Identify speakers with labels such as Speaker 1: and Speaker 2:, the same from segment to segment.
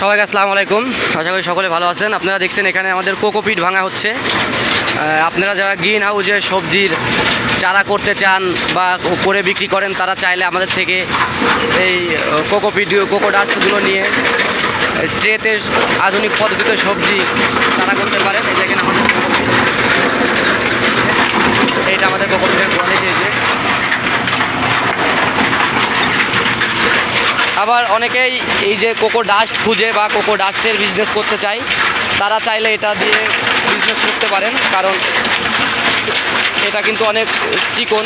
Speaker 1: সবাইকে আসসালামু আলাইকুম। আশা করি সকলে ভালো আছেন। আপনারা দেখছেন এখানে আমাদের কোকোপিট ভাঙা হচ্ছে। আপনারা যারা গ্রিন হাউসে সবজির চারা করতে চান বা করে বিক্রি করেন, তারা চাইলে আমাদের থেকে এই কোকোপিট কোকো ডাস্টগুলো নিয়ে ট্রেতে আধুনিক পদ্ধতিতে সবজি চারা করতে পারেন। এই দেখেন আমাদের এইটা আমাদের কোকোপিটের কোয়ালিটি যে আবার অনেকেই এই যে কোকো ডাস্ট খুঁজে বা কোকো ডাস্টের বিজনেস করতে চায়, তারা চাইলে এটা দিয়ে বিজনেস করতে পারেন, কারণ এটা কিন্তু অনেক চিকন,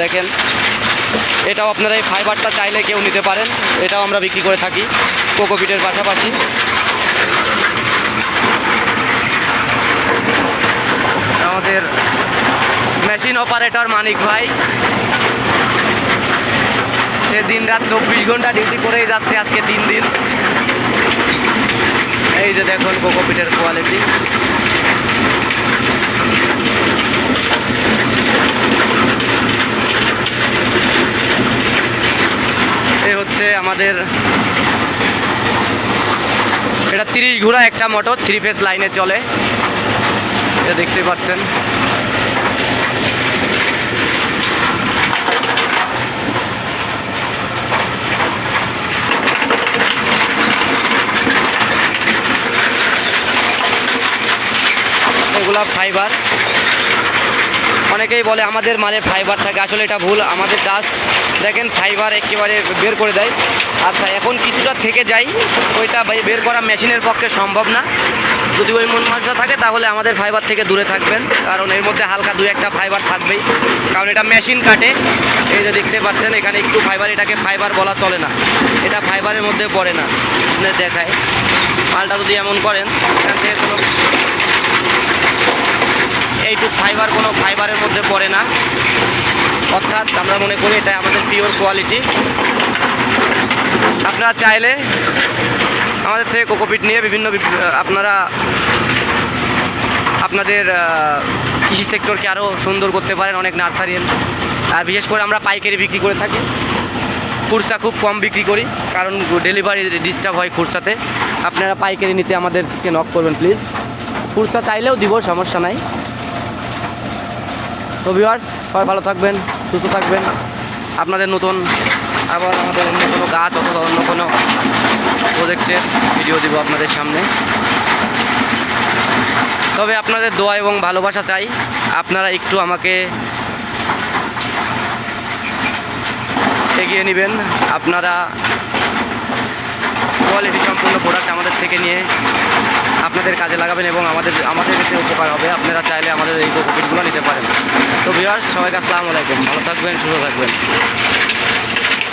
Speaker 1: দেখেন। এটাও আপনারা এই ফাইবারটা চাইলে কেউ নিতে পারেন, এটাও আমরা বিক্রি করে থাকি কোকোপিটের পাশাপাশি। আমাদের মেশিন অপারেটর মানিক ভাই সে দিন রাত চব্বিশ ঘণ্টা ডিউটি করেই যাচ্ছে আজকে তিন দিন। এই যে দেখুন কোকোপিটের কোয়ালিটি এই হচ্ছে আমাদের এটা তিরিশ ঘোড়া একটা মোটর থ্রি ফেস লাইনে চলে। এটা দেখতে পাচ্ছেন। এগুলা ফাইবার। অনেকেই বলে আমাদের মালে ফাইবার থাকে, আসলে এটা ভুল, আমাদের ডাস্ট দেখেন ফাইবার একেবারে বের করে দেয়। আচ্ছা এখন কিছুটা থেকে যাই, ওইটা বের করা মেশিনের পক্ষে সম্ভব না। যদি ওই মন মানসা থাকে, তাহলে আমাদের ফাইবার থেকে দূরে থাকবেন। কারণ এর মধ্যে হালকা দু একটা ফাইবার থাকবেই। কারণ এটা মেশিন কাটে। এই যে দেখতে পাচ্ছেন, এখানে একটু ফাইবার, এটাকে ফাইবার বলা চলে না। এটা ফাইবারের মধ্যে পড়ে না। দেখায়। মালটা যদি এমন করেন, এখান থেকে কোনো এইটুক ফাইবার কোনো ফাইবারের মধ্যে পড়ে না। অর্থাৎ আমরা মনে করি এটা আমাদের পিওর কোয়ালিটি আপনারা চাইলে আমাদের থেকে কোকোপিট নিয়ে বিভিন্ন আপনারা আপনাদের কৃষি সেক্টরকে আরও সুন্দর করতে পারেন, অনেক নার্সারি আর বিশেষ করে আমরা পাইকারি বিক্রি করে থাকি। খুরসা খুব কম বিক্রি করি, কারণ ডেলিভারি ডিস্টার্ব হয় খুরসাতে আপনারা পাইকারি নিতে আমাদেরকে নক করবেন প্লিজ খুরসা চাইলেও দিব, সমস্যা নাই। তো ভিউয়ার্স সবাই ভালো থাকবেন, সুস্থ থাকবেন। আপনাদের নতুন আবার আমাদের অন্য কোনো গাছ অথবা অন্য কোনো প্রজেক্টের ভিডিও দিব আপনাদের সামনে। তবে আপনাদের দোয়া এবং ভালোবাসা চাই, আপনারা একটু আমাকে এগিয়ে নেবেন। আপনারা কোয়ালিটি সম্পূর্ণ প্রোডাক্ট আমাদের থেকে নিয়ে আপনাদের কাজে লাগাবেন এবং আমাদের আমাদের এতে উপকার হবে। আপনারা চাইলে আমাদের এই কোকোপিটগুলো নিতে পারেন। তো বিহার সবাইকে আসসালামু আলাইকুম। ভালো থাকবেন, সুস্থ থাকবেন।